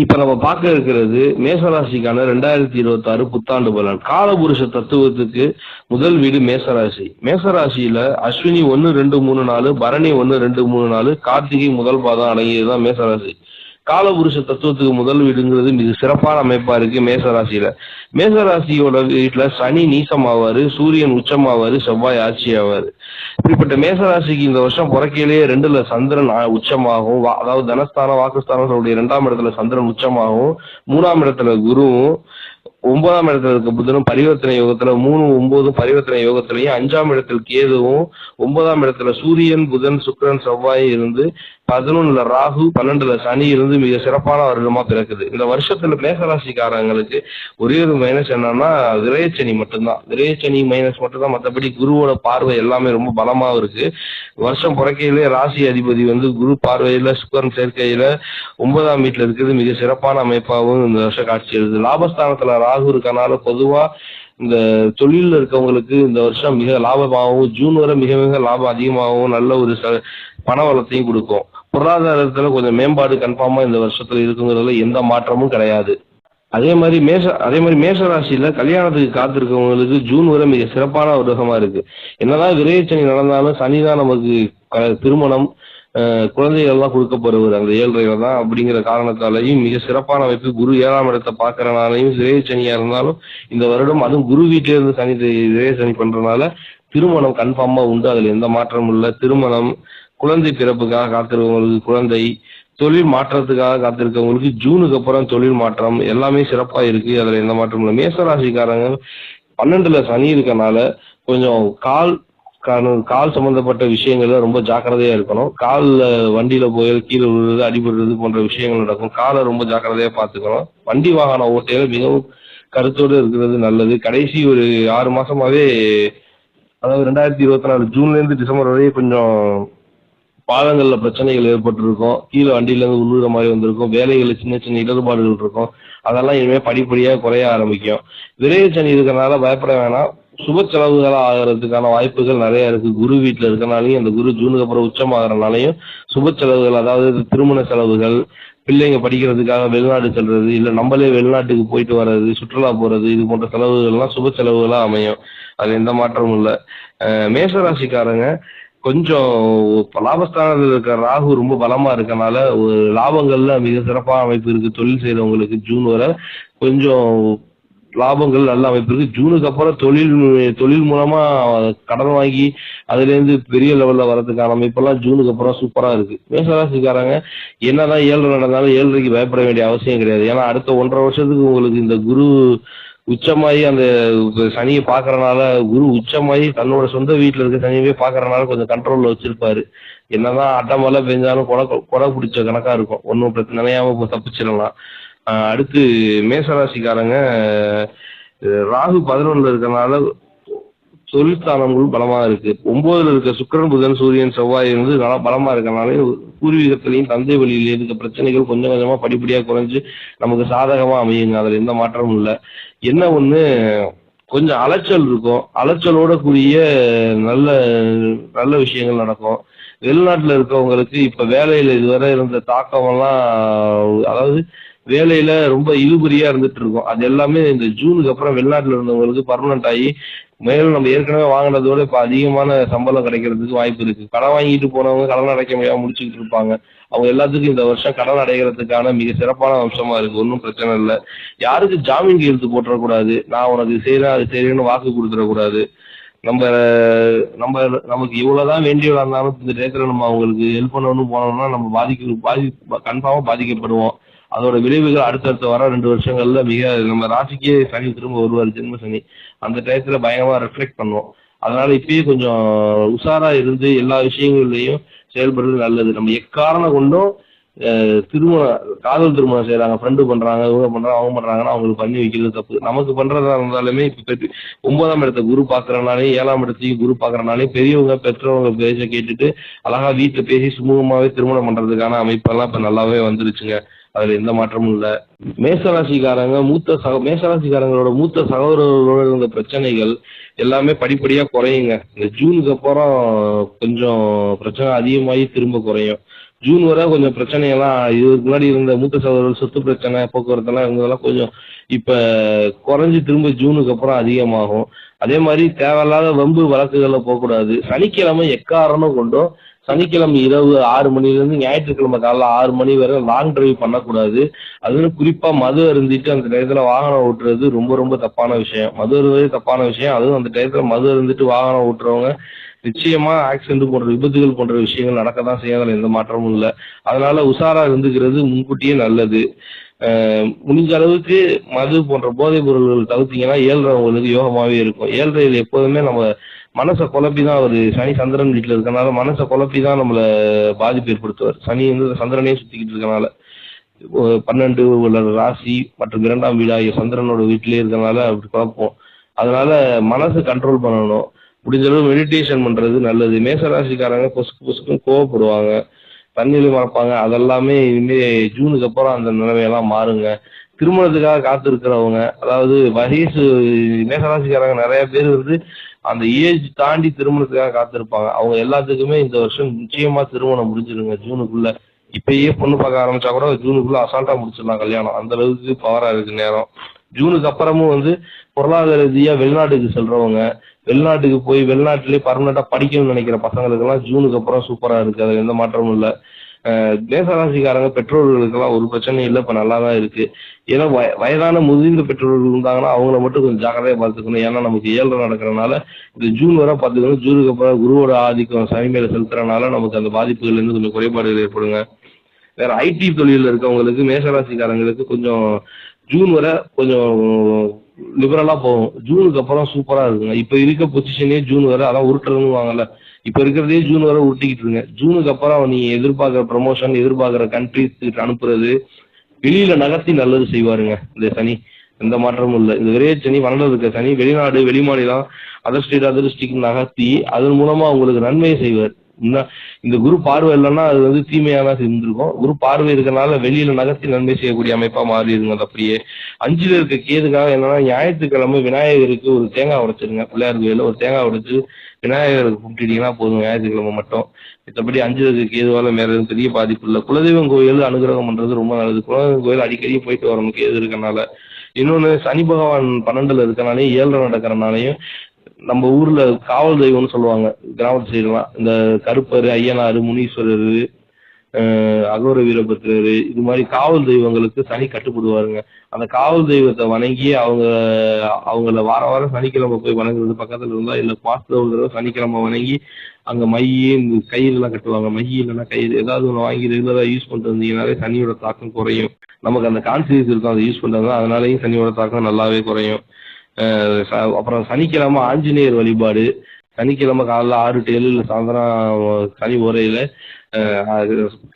இப்ப நம்ம பார்க்க இருக்கிறது மேசராசிக்கான ரெண்டாயிரத்தி இருபத்தி ஆறு புத்தாண்டு பலன். காலபுருஷ தத்துவத்துக்கு முதல் வீடு மேசராசி. மேசராசியில அஸ்வினி ஒன்னு ரெண்டு மூணு நாலு பரணி ஒன்னு ரெண்டு மூணு நாலு கார்த்திகை முதல் பாதம் அடங்கியதுதான் மேசராசி. காலபுருஷ தத்துவத்துக்கு முதல் வீடுங்கிறது மிக சிறப்பான அமைப்பா இருக்கு மேசராசியில. மேசராசியோட வீட்டுல சனி நீசமாவாரு சூரியன் உச்சமாவாரு செவ்வாய் ஆட்சி ஆவாரு இப்படிப்பட்ட மேசராசிக்கு இந்த வருஷம் பிறக்கையிலேயே ரெண்டுல சந்திரன் உச்சமாகும் உச்சமாகவும் அதாவது தனஸ்தானம் வாக்குஸ்தானம் சொல்லக்கூடிய இரண்டாம் இடத்துல சந்திரன் உச்சமாகவும் மூணாம் இடத்துல குருவும் ஒன்பதாம் இடத்துல இருக்க புதனும் பரிவர்த்தனை யோகத்துல மூணு ஒன்பதும் பரிவர்த்தனை யோகத்திலையும் அஞ்சாம் இடத்தில் கேதுவும் ஒன்பதாம் இடத்துல சூரியன் புதன் சுக்ரன் செவ்வாய் இருந்து பதினொன்னுல ராகு பன்னெண்டுல சனி இருந்து மிக சிறப்பான வருடமா பிறக்குது. இந்த வருஷத்துல மேசராசிக்காரங்களுக்கு ஒரே ஒரு மைனஸ் என்னன்னா விரயச்சனி மட்டும்தான். விரயச்சனி மைனஸ் மட்டும்தான். மற்றபடி குருவோட பார்வை எல்லாமே ரொம்ப பலமா இருக்கு. வருஷம் பிறக்கையிலே ராசி அதிபதி வந்து குரு பார்வையில சுக்கரன் சேர்க்கையில ஒன்பதாம் வீட்டுல இருக்கிறது மிக சிறப்பான அமைப்பாகவும் இந்த வருஷம் காட்சி எழுது. லாபஸ்தானத்துல ராகு இருக்கனால பொதுவா இந்த தொழிலில் இருக்கவங்களுக்கு இந்த வருஷம் மிக லாபமாகவும் ஜூன் வரை மிக மிக லாபம் அதிகமாகவும் நல்ல ஒரு ச- பண வளத்தையும் கொடுக்கும். பொருளாதாரத்துல கொஞ்சம் மேம்பாடு கன்ஃபார்மா இந்த வருஷத்துல இருக்குங்கிறதுல எந்த மாற்றமும் கிடையாது. அதே மாதிரி மேஷ அதே மாதிரி மேஷ ராசியில கல்யாணத்துக்கு காத்திருக்கவங்களுக்கு ஜூன் வரை மிக சிறப்பான ஒரு ரகமா இருக்கு. என்னதான் விரைச்சனி நடந்தாலும் சனிதான் நமக்கு திருமணம். குழந்தைகள்லாம் கொடுக்க போறவர் அந்த ஏழ்றையில தான் அப்படிங்கிற காரணத்தாலையும் மிக சிறப்பான அமைப்பு குரு ஏழாம் இடத்தை பாக்குறனாலையும் விரைச்சனியா இருந்தாலும் இந்த வருடம் அதுவும் குரு வீட்டில இருந்து சனி விரைய சனி பண்றதுனால திருமணம் கன்ஃபார்மா உண்டு. அதுல எந்த மாற்றமும் இல்லை. திருமணம் குழந்தை பிறப்புக்காக காத்திருக்கவங்களுக்கு குழந்தை தொழில் மாற்றத்துக்காக காத்திருக்கவங்களுக்கு ஜூனுக்கு அப்புறம் தொழில் மாற்றம் எல்லாமே சிறப்பா இருக்கு. அதுல எந்த மாற்றமும் இல்லை. மேசராசிக்காரங்க பன்னெண்டுல சனி இருக்கனால கொஞ்சம் கால் கால் கால் சம்பந்தப்பட்ட விஷயங்கள்ல ரொம்ப ஜாக்கிரதையா இருக்கணும். கால்ல வண்டியில போய் கீழே விழுறது அடிபடுறது போன்ற விஷயங்கள் நடக்கும். காலை ரொம்ப ஜாக்கிரதையா பார்த்துக்கணும். வண்டி வாகன ஓட்டையில மிகவும் கருத்தோடு இருக்கிறது நல்லது. கடைசி ஒரு ஆறு மாசமாவே அதாவது ரெண்டாயிரத்தி இருபத்தி நாலு ஜூன்ல இருந்து டிசம்பர் வரையும் கொஞ்சம் பாதங்கள்ல பிரச்சனைகள் ஏற்பட்டிருக்கும். கீழே வண்டியில இருந்து உழுகுற மாதிரி வந்திருக்கும். வேலைகள்ல சின்ன சின்ன இடர்பாடுகள் இருக்கும். அதெல்லாம் இனிமே படிப்படியா குறைய ஆரம்பிக்கும். விரைவு சனி இருக்கிறனால பயப்பட வேணாம். சுப செலவுகளாக ஆகிறதுக்கான வாய்ப்புகள் நிறைய இருக்கு. குரு வீட்டில் இருக்கனாலையும் அந்த குரு ஜூனுக்கு அப்புறம் உச்சமாகறனாலையும் சுப செலவுகள் அதாவது திருமண செலவுகள் பிள்ளைங்க படிக்கிறதுக்காக வெளிநாடு செல்றது இல்லை நம்மளே வெளிநாட்டுக்கு போயிட்டு வர்றது சுற்றுலா போறது இது போன்ற செலவுகள்லாம் சுப செலவுகளாக அமையும். அது எந்த மாற்றமும் இல்லை. மேசராசிக்காரங்க கொஞ்சம் லாபஸ்தானத்தில் இருக்கிற ராகு ரொம்ப பலமா இருக்கனால ஒரு லாபங்கள்ல மிக சிறப்பான அமைப்பு இருக்கு. தொழில் செய்யறவங்களுக்கு ஜூன் வரை கொஞ்சம் லாபங்கள் நல்ல அமைப்பு இருக்கு ஜூனுக்கு அப்புறம் தொழில் தொழில் மூலமா கடன் வாங்கி அதுல இருந்து பெரிய லெவல்ல வரதுக்கான அமைப்பெல்லாம் ஜூனுக்கு அப்புறம் சூப்பரா இருக்கு. மேசராசிக்காரங்க என்னதான் ஏழரை நடந்தாலும் ஏழரைக்கு பயப்பட வேண்டிய அவசியம் கிடையாது. ஏன்னா அடுத்த ஒன்றரை வருஷத்துக்கு உங்களுக்கு இந்த குரு உச்சமாயி அந்த சனியை பாக்குறனால குரு உச்சமாயி தன்னோட சொந்த வீட்டுல இருக்க சனியவே பாக்குறனால கொஞ்சம் கண்ட்ரோல்ல வச்சிருப்பாரு. என்னதான் அட்டமெல்லாம் பெஞ்சாலும் கொடை கொடை பிடிச்ச கணக்கா இருக்கும். ஒன்றும் பிரச்சனை நினையாம தப்பிச்சிடலாம். அடுத்து மேசராசிக்காரங்க ராகு பதினொன்னுல இருக்கிறனால தொழிற்ஸ்தானங்கள் பலமா இருக்கு. ஒன்பதுல இருக்க சுக்கிரன் புதன் சூரியன் செவ்வாய் வந்து நல்லா பலமா இருக்கனாலே பூர்வீகத்திலையும் தந்தை வழியில இருக்க பிரச்சனைகள் கொஞ்சம் கொஞ்சமா படிப்படியா குறைஞ்சு நமக்கு சாதகமா அமையுங்க. அதுல எந்த மாற்றமும் இல்லை. என்ன ஒண்ணு கொஞ்சம் அலைச்சல் இருக்கும். அலைச்சலோட கூடிய நல்ல நல்ல விஷயங்கள் நடக்கும். வெளிநாட்டுல இருக்கவங்களுக்கு இப்ப வேலையில இதுவரை இருந்த தாக்கம் எல்லாம் அதாவது வேலையில ரொம்ப இழுபறியா இருந்துட்டு இருக்கும். அது எல்லாமே இந்த ஜூனுக்கு அப்புறம் வெளிநாட்டுல இருந்தவங்களுக்கு பர்மனன்ட் ஆகி மேலும் நம்ம ஏற்கனவே வாங்கினதோட இப்ப அதிகமான சம்பளம் கிடைக்கிறதுக்கு வாய்ப்பு இருக்கு. கடன் வாங்கிட்டு போனவங்க கடன் அடைக்க முடியாம முடிச்சுக்கிட்டு இருப்பாங்க. அவங்க எல்லாத்துக்கும் இந்த வருஷம் கடன் அடைகிறதுக்கான மிக சிறப்பான அம்சமா இருக்கு. ஒன்றும் பிரச்சனை இல்லை. யாருக்கு ஜாமீன் கையெழுத்து போட்டுறக்கூடாது. நான் உனக்கு செய்யறேன் அது செய்யறேன்னு வாக்கு கொடுத்துடக்கூடாது. நம்ம நம்ம நமக்கு இவ்வளவுதான் வேண்டியவளா இருந்தாலும் இந்த டயத்துல நம்ம அவங்களுக்கு ஹெல்ப் பண்ணணும்னு போனோம்னா நம்ம பாதிக்க பாதி கன்ஃபார்மா பாதிக்கப்படுவோம். அதோட விளைவுகள் அடுத்தடுத்து வர ரெண்டு வருஷங்கள்ல மிக நம்ம ராசிக்கே சனி திரும்ப வருவார் ஜென்ம சனி. அந்த டயத்துல பயங்கரமா ரெஃப்ளெக்ட் பண்ணுவோம். அதனால இப்பயே கொஞ்சம் உஷாரா இருந்து எல்லா விஷயங்கள்லயும் செயல்படுறது நல்லது. நம்ம எக்காரணம் கொண்டும் திருமணம் காதல் திருமணம் செய்யறாங்க ஃப்ரெண்டு பண்றாங்க இவங்க பண்றாங்க அவங்க பண்றாங்கன்னா அவங்களுக்கு பண்ணி வைக்கிறது தப்பு. நமக்கு பண்றதா இருந்தாலுமே இப்ப ஒன்பதாம் இடத்த குரு பாக்குறனாலே ஏழாம் இடத்தையும் குரு பாக்குறனாலே பெரியவங்க பெற்றவங்க பேச கேட்டுட்டு அழகா வீட்டுல பேசி சுமூகமாவே திருமணம் பண்றதுக்கான அமைப்பெல்லாம் இப்ப நல்லாவே வந்துருச்சுங்க. அதுல எந்த மாற்றமும் இல்ல. மேசராசிக்காரங்க மூத்த சக மேசராசிக்காரங்களோட மூத்த சகோதரர்களோட இருந்த பிரச்சனைகள் எல்லாமே படிப்படியா குறையுங்க. இந்த ஜூனுக்கு அப்புறம் கொஞ்சம் பிரச்சனை அதிகமாகி திரும்ப குறையும். ஜூன் வரை கொஞ்சம் பிரச்சனையெல்லாம் இதுக்கு முன்னாடி இருந்த மூத்த சகோதரர் சொத்து பிரச்சனை போக்குவரத்து எல்லாம் இருந்ததெல்லாம் கொஞ்சம் இப்ப குறைஞ்சு திரும்ப ஜூனுக்கு அப்புறம் அதிகமாகும். அதே மாதிரி தேவையில்லாத வம்பு வழக்குகளில் போகக்கூடாது. சனிக்கிழமை எக்காரணம் கொண்டும் சனிக்கிழமை இரவு ஆறு மணிலேருந்து ஞாயிற்றுக்கிழமை காலைல ஆறு மணி வரை லாங் டிரைவ் பண்ணக்கூடாது. அதுன்னு குறிப்பா மது அருந்திட்டு அந்த டயத்துல வாகனம் ஓட்டுறது ரொம்ப ரொம்ப தப்பான விஷயம். மது அருந்தது தப்பான விஷயம். அதுவும் அந்த டயத்துல மது அருந்திட்டு வாகனம் ஓட்டுறவங்க நிச்சயமா ஆக்சிடென்ட் போன்ற விபத்துகள் போன்ற விஷயங்கள் நடக்க தான் செய்யும் எந்த மாற்றமும் இல்லை. அதனால உஷாரா இருந்துக்கிறது முன்கூட்டியே நல்லது. முடிஞ்ச அளவுக்கு மது போன்ற போதைப் பொருள்கள் தவிர்த்தீங்கன்னா ஏழ்றவங்களுக்கு யோகமாவே இருக்கும். ஏழ்றையில் எப்போதுமே நம்ம மனசை குழப்பி தான் அவர். சனி சந்திரன் வீட்டில் இருக்கனால மனசை குழப்பி தான் நம்மள பாதிப்பு ஏற்படுத்துவார். சனி வந்து சந்திரனே சுத்திக்கிட்டு இருக்கனால பன்னெண்டு உள்ள ராசி மற்றும் இரண்டாம் வீடாகிய சந்திரனோட வீட்டிலே இருக்கனால அப்படி குழப்பம். அதனால மனசை கண்ட்ரோல் பண்ணணும். முடிஞ்சளவு மெடிடேஷன் பண்றது நல்லது. மேசராசிக்காரங்க பொசுக்கு பொசுக்கும் கோவப்படுவாங்க. தண்ணியில மறப்பாங்க. அதெல்லாமே இனிமே ஜூனுக்கு அப்புறம் அந்த நிலைமையெல்லாம் மாறுங்க. திருமணத்துக்காக காத்திருக்கிறவங்க அதாவது வயசு மேசராசிக்காரங்க நிறைய பேர் வந்து அந்த ஏஜ் தாண்டி திருமணத்துக்காக காத்திருப்பாங்க. அவங்க எல்லாத்துக்குமே இந்த வருஷம் நிச்சயமா திருமணம் முடிஞ்சிருங்க. ஜூனுக்குள்ள இப்பயே பொண்ணு பார்க்க ஆரம்பிச்சா கூட ஜூனுக்குள்ள அசால்ட்டா முடிச்சிடலாம் கல்யாணம். அந்த அளவுக்கு பவரா இருக்கு நேரம். ஜூனுக்கு அப்புறமும் வந்து பொருளாதார ரீதியா வெளிநாட்டுக்கு செல்றவங்க வெளிநாட்டுக்கு போய் வெளிநாட்டிலேயே பர்மனண்டா படிக்கணும்னு நினைக்கிற பசங்களுக்கெல்லாம் ஜூனுக்கு அப்புறம் சூப்பரா இருக்கு. அதுல எந்த மாற்றமும் இல்லை. தேசராசிக்காரங்க பெற்றோர்களுக்கெல்லாம் ஒரு பிரச்சனையும் இல்லை. இப்ப நல்லா தான் இருக்கு. ஏன்னா வய- வயதான முதிர்ந்த பெற்றோர்கள் இருந்தாங்கன்னா அவங்கள மட்டும் கொஞ்சம் ஜாக்கிரதையா பார்த்துக்கணும். ஏன்னா நமக்கு ஏழரை நடக்கிறனால இந்த ஜூன் வரை பார்த்துக்கணும். ஜூனுக்கு அப்புறம் குருவோட ஆதிக்கம் சனி மேல செலுத்துறதுனால நமக்கு அந்த பாதிப்புகள் இருந்து கொஞ்சம் குறைபாடுகள் ஏற்படுங்க. வேற ஐடி தொழில இருக்கவங்களுக்கு மேசராசிக்காரங்களுக்கு கொஞ்சம் ஜூன் வரை கொஞ்சம் லிபரலா போகும் ஜூனுக்கு அப்புறம் சூப்பரா இருக்குங்க. இப்ப இருக்க பொசிஷனே ஜூன் வரை அதான் உருட்டுறதுன்னு வாங்கல. இப்ப இருக்கிறதே ஜூன் வரை உருட்டிக்கிட்டு இருங்க. ஜூனுக்கு அப்புறம் நீ எதிர்பார்க்குற ப்ரமோஷன் எதிர்பார்க்குற கண்ட்ரிஸ்க்கு அனுப்புறது வெளியில நகர்த்தி நல்லது செய்வாருங்க. இந்த சனி எந்த மாற்றமும் இல்லை. இந்த விரைய சனி வளர்ந்து இருக்க சனி வெளிநாடு வெளிமாநிலம் அதர் ஸ்டேட் அதர் டிஸ்ட்ரிக்ட் நகர்த்தி அதன் மூலமா உங்களுக்கு நன்மையை செய்வார். இந்த குரு பார்வை இல்லைன்னா அது வந்து தீமையான இருந்திருக்கும். குரு பார்வை இருக்கனால வெளியில நகர்த்தி நன்மை செய்யக்கூடிய அமைப்பா மாறிடுங்க இருந்தது அப்படியே. அஞ்சுல இருக்க கேதுக்காக என்னன்னா ஞாயிற்றுக்கிழமை விநாயகருக்கு ஒரு தேங்காய் உடைச்சிருங்க. பிள்ளையார் கோயில ஒரு தேங்காய் உடைச்சு விநாயகருக்கு கும்பிட்டுட்டீங்கன்னா போதும் ஞாயிற்றுக்கிழமை மட்டும். மத்தபடி அஞ்சு இருக்க கேதுவால மேல எதுவும் பெரிய பாதிப்பு இல்லை. குலதெய்வம் கோயில் அனுகிரகம் பண்றது ரொம்ப நல்லது. குலதெய்வம் கோயில் அடிக்கடி போயிட்டு வரணும் கேது இருக்கனால இன்னொன்னு சனி பகவான் பன்னெண்டுல இருக்கனாலையும் ஏழரை நடக்கிறனாலையும் நம்ம ஊர்ல காவல் தெய்வம்னு சொல்லுவாங்க கிராமத்து சைடுலாம். இந்த கருப்பர் ஐயனார் முனீஸ்வரர் அகோர வீரபத்திரர் இது மாதிரி காவல் தெய்வங்களுக்கு சனி கட்டுப்படுவாருங்க. அந்த காவல் தெய்வத்தை வணங்கி அவங்க அவங்கள வார வாரம் சனிக்கிழமை போய் வணங்குறது பக்கத்துல இருந்தா இல்ல மாசத்துல ஒரு தடவை சனிக்கிழமை வணங்கி அங்க மை இந்த கயிறு எல்லாம் கட்டுவாங்க. மை இல்லைன்னா கயிறு. ஏதாவது ஒன்று வாங்கி ரெகுலரா யூஸ் பண்ணிட்டு வந்தீங்கன்னாலே சனியோட தாக்கம் குறையும். நமக்கு அந்த கான்சியஸ் இருக்கும் அதை யூஸ் பண்றது அதனாலயும் சனியோட தாக்கம் நல்லாவே குறையும். அப்புறம் சனிக்கிழமை ஆஞ்சநேயர் வழிபாடு. சனிக்கிழமை காலைல ஆறு டு ஏழு சாயந்தரம் சனி உரையில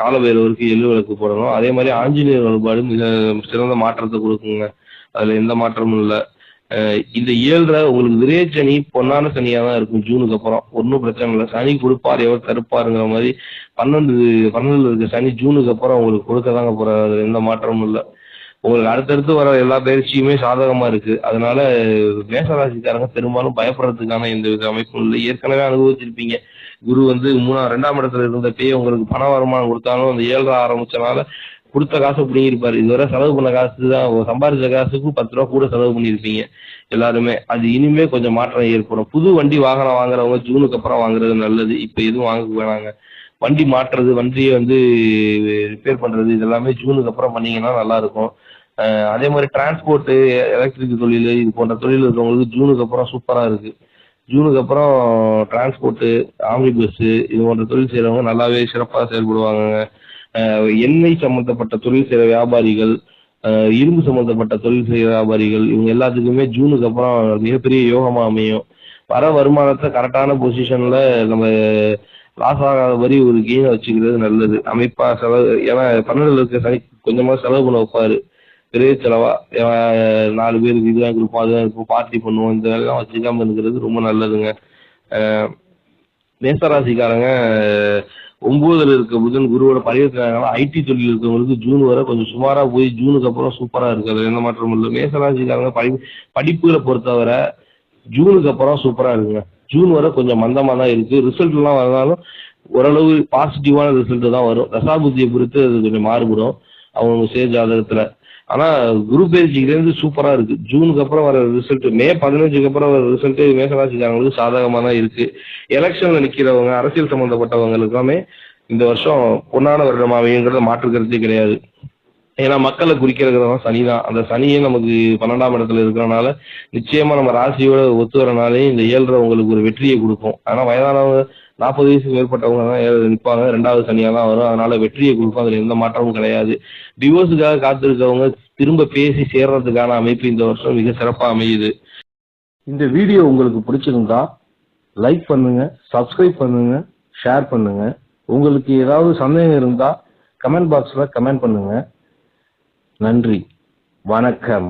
காலபைரவருக்கு எள்ளு விளக்கு போடணும். அதே மாதிரி ஆஞ்சநேயர் வழிபாடு மிக சிறந்த மாற்றத்தை கொடுக்குங்க. அதுல எந்த மாற்றமும் இல்லை. இந்த ஏழரை உங்களுக்கு விரைய சனி பொன்னான சனியா தான் இருக்கும் ஜூனுக்கு அப்புறம். ஒன்றும் பிரச்சனை இல்லை. சனி கொடுப்பார் எவர் தடுப்பாருங்கிற மாதிரி பன்னெண்டு பன்னெண்டுல இருக்க சனி ஜூனுக்கு அப்புறம் உங்களுக்கு கொடுக்க தாங்க போறாரு. அதுல எந்த மாற்றமும் இல்லை. உங்களுக்கு அடுத்தடுத்து வர எல்லா பயிற்சியுமே சாதகமா இருக்கு. அதனால மேசராசிக்காரங்க பெரும்பாலும் பயப்படுறதுக்கான எந்த வித அமைப்பும் இல்லை. ஏற்கனவே அனுபவிச்சிருப்பீங்க. குரு வந்து மூணா ரெண்டாம் இடத்துல இருந்தப்பயே உங்களுக்கு பண வருமானம் கொடுத்தாலும் அந்த ஏழரை ஆரம்பிச்சனால கொடுத்த காசு பிடிங்கிருப்பாரு இதுவரை செலவு பண்ண காசு தான். சம்பாதிச்ச காசுக்கு பத்து ரூபா கூட செலவு பண்ணியிருப்பீங்க எல்லாருமே. அது இனிமே கொஞ்சம் மாற்றம் ஏற்படும். புது வண்டி வாகனம் வாங்குறவங்க ஜூனுக்கு அப்புறம் வாங்குறது நல்லது. இப்ப எதுவும் வாங்க வேணாங்க. வண்டி மாற்றுறது வண்டியை வந்து ரிப்பேர் பண்றது இதெல்லாமே ஜூனுக்கு அப்புறம் பண்ணீங்கன்னா நல்லா இருக்கும். அதே மாதிரி டிரான்ஸ்போர்ட் எலக்ட்ரிக் தொழில் இது போன்ற தொழில் இருக்கவங்களுக்கு ஜூனுக்கு அப்புறம் சூப்பராக இருக்கு. ஜூனுக்கு அப்புறம் டிரான்ஸ்போர்ட்டு ஆம்னி பஸ்ஸு இது போன்ற தொழில் செய்கிறவங்க நல்லாவே சிறப்பாக செயல்படுவாங்க. எண்ணெய் சம்பந்தப்பட்ட தொழில் செய்கிற வியாபாரிகள் இரும்பு சம்பந்தப்பட்ட தொழில் செய்கிற வியாபாரிகள் இவங்க எல்லாத்துக்குமே ஜூனுக்கு அப்புறம் மிகப்பெரிய யோகமாக அமையும். வர வருமானத்தை கரெக்டான பொசிஷனில் நம்ம லாஸ் ஆகாத மாதிரி ஒரு கெயினை வச்சுக்கிறது நல்லது. அமைப்பாக செலவு ஏன்னா பன்னெண்டுல இருக்க சனி கொஞ்சமாக செலவு பண்ண வைப்பாரு. பெரிய செலவா நாலு பேருக்கு இதுதான் கொடுப்போம் அதுதான் இருக்கும் பார்ட்டி பண்ணுவோம். இந்த வேலையெல்லாம் வச்சுக்காம இருக்கிறது ரொம்ப நல்லதுங்க. மேசராசிக்காரங்க ஒன்பதுல இருக்க புதன் குருவோட பரிவர்த்தனால ஐடி தொழில் இருக்கிறவங்களுக்கு ஜூன் வரை கொஞ்சம் சுமாரா போய் ஜூனுக்கு அப்புறம் சூப்பரா இருக்கு அதுல எந்த மாற்றமும் இல்லை. மேசராசிக்காரங்க படி படிப்புகளை பொறுத்தவரை ஜூனுக்கு அப்புறம் சூப்பரா இருக்குங்க. ஜூன் வரை கொஞ்சம் மந்தமா தான் இருக்கு. ரிசல்ட் எல்லாம் வந்தாலும் ஓரளவு பாசிட்டிவான ரிசல்ட் தான் வரும். ரசாபுத்தியை பொறுத்து அது கொஞ்சம் மாறுபடும். அவங்க சுய ஜாதகத்துல ஆனா குரூப் பயிற்சியிலேருந்து சூப்பரா இருக்கு. ஜூனுக்கு அப்புறம் வர ரிசல்ட் மே பதினஞ்சுக்கு அப்புறம் வர ரிசல்ட் மேசராசிக்காரங்களுக்கு சாதகமா தான் இருக்கு. எலெக்ஷன்ல நிக்கிறவங்க அரசியல் சம்பந்தப்பட்டவங்களுக்கு எல்லாமே இந்த வருஷம் பொன்னான வருடம் அமையுங்கிறத மாற்று கருத்தே கிடையாது. ஏன்னா மக்களை குறிக்கிறது சனி தான். அந்த சனியே நமக்கு பன்னெண்டாம் இடத்துல இருக்கிறனால நிச்சயமா நம்ம ராசியோட ஒத்து வரனாலே இந்த ஏழரை உங்களுக்கு ஒரு வெற்றியை கொடுக்கும். ஆனா வயதானவங்க நாற்பது வயசுக்கு மேற்பட்டவங்க தான் நிற்பாங்க ரெண்டாவது சனியா தான் வரும். அதனால வெற்றியை கொடுக்கும் அதுல எந்த மாற்றமும் கிடையாது. டிவோர்ஸுக்காக காத்திருக்கவங்க திரும்ப பேசி சேர்றதுக்கான அமைப்பு இந்த வருஷம் மிக சிறப்பா அமையுது. இந்த வீடியோ உங்களுக்கு பிடிச்சிருந்தா லைக் பண்ணுங்க சப்ஸ்கிரைப் பண்ணுங்க ஷேர் பண்ணுங்க. உங்களுக்கு ஏதாவது சந்தேகம் இருந்தா கமெண்ட் பாக்ஸ்ல கமெண்ட் பண்ணுங்க. நன்றி. வணக்கம்.